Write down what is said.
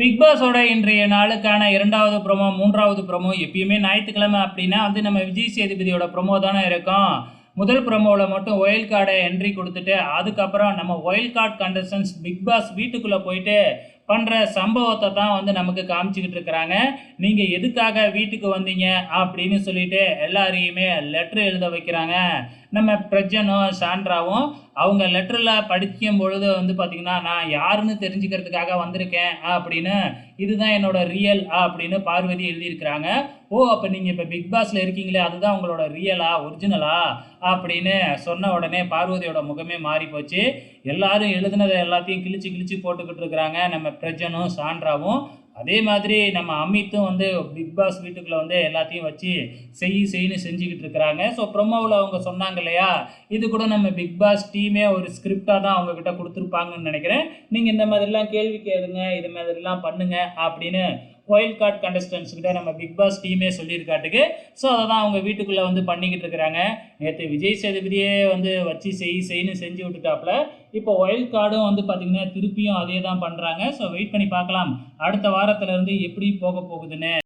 Big பாஸோட இன்றைய நாளுக்கான இரண்டாவது ப்ரொமோ மூன்றாவது ப்ரொமோ எப்பயுமே ஞாயிற்றுக்கிழமை அப்படின்னா வந்து நம்ம விஜய் சேதுபதியோட ப்ரொமோ தானே இருக்கும். முதல் ப்ரொமோவில் மட்டும் ஒயில் கார்டை என்ட்ரி கொடுத்துட்டு அதுக்கப்புறம் நம்ம wild card contestants Bigg Boss வீட்டுக்குள்ளே போயிட்டு பண்ணுற சம்பவத்தை தான் வந்து நமக்கு காமிச்சிக்கிட்டு இருக்கிறாங்க. நீங்கள் எதுக்காக வீட்டுக்கு வந்தீங்க அப்படின்னு சொல்லிட்டு எல்லாரையுமே லெட்ரு எழுத வைக்கிறாங்க. நம்ம பிரஜனும் சாண்ட்ராவும் அவங்க லெட்டரில் படிக்கும் பொழுது வந்து பார்த்திங்கன்னா நான் யாருன்னு தெரிஞ்சுக்கிறதுக்காக வந்திருக்கேன் அப்படின்னு இதுதான் என்னோட ரியல் அப்படின்னு பார்வதி எழுதியிருக்கிறாங்க. ஓ அப்போ நீங்கள் இப்போ பிக் பாஸில் இருக்கீங்களே அதுதான் உங்களோட ரியலா ஒரிஜினலா அப்படின்னு சொன்ன உடனே பார்வதியோட முகமே மாறி போச்சு. எல்லாரும் எழுதுனதை எல்லாத்தையும் கிழிச்சு கிழிச்சு போட்டுக்கிட்டு இருக்கிறாங்க. நம்ம பிரஜனும் சாண்ட்ராவும். அதே மாதிரி நம்ம அமித்தும் வந்து பிக் பாஸ் வீட்டுக்குள்ளே வந்து எல்லாத்தையும் வச்சு செய் செய்ன்னு செஞ்சுக்கிட்டு இருக்கிறாங்க. ஸோ ப்ரொமோவில் அவங்க சொன்னாங்க இல்லையா? இது கூட நம்ம பிக் பாஸ் டீமே ஒரு ஸ்கிரிப்டாக தான் அவங்கக்கிட்ட கொடுத்துருப்பாங்கன்னு நினைக்கிறேன். நீங்கள் இந்த மாதிரிலாம் கேள்வி கேளுங்க இது மாதிரிலாம் பண்ணுங்க அப்படின்னு ஒயில் கார்ட் கண்டஸ்டன்ஸ் கிட்ட நம்ம பிக் பாஸ் டீமே சொல்லியிருக்காட்டுக்கு. ஸோ அதை தான் அவங்க வீட்டுக்குள்ளே வந்து பண்ணிக்கிட்டு இருக்கிறாங்க. நேற்று விஜய் சேதுபதியே வந்து வச்சு செய் செய்னு செஞ்சு விட்டுட்டாப்புல. இப்போ ஒயில் கார்டும் வந்து பார்த்திங்கன்னா திருப்பியும் அதே தான் பண்ணுறாங்க ஸோ வெயிட் பண்ணி பார்க்கலாம். அடுத்த வாரத்துலேருந்து எப்படி போக போகுதுன்னு.